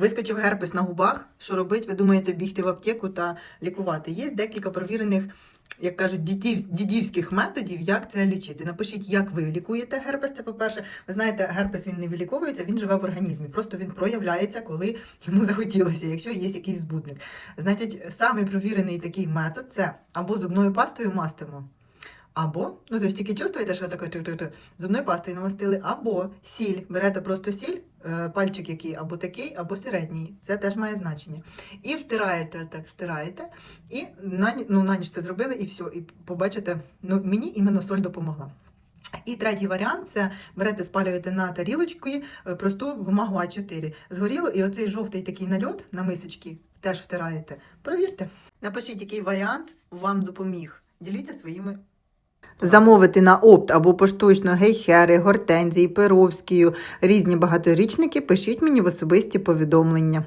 Вискочив герпес на губах. Що робить? Ви думаєте, бігти в аптеку та лікувати? Є декілька провірених, як кажуть, дідів, дідівських методів, як це лічити. Напишіть, як ви лікуєте герпес. Це по-перше, ви знаєте, герпес він не виліковується, він живе в організмі. Просто він проявляється, коли йому захотілося, якщо є якийсь збудник. Значить, самий провірений такий метод це або зубною пастою мастимо. Або, ну тобто тільки чувствуєте, що таке зубною пастою намастили, або сіль. Берете просто сіль, пальчик який, або такий, або середній. Це теж має значення. І втираєте, так, втираєте, і на, ну, на ніч це зробили, і все. І побачите, ну мені іменно соль допомогла. І третій варіант це берете, спалюєте на тарілочки е, просту бумагу А4. Згоріло, і оцей жовтий такий нальот на мисочки теж втираєте. Провірте. Напишіть, який варіант вам допоміг. Діліться своїми Замовити на опт або поштучно гейхери, гортензії, перовськію, різні багаторічники, пишіть мені в особисті повідомлення.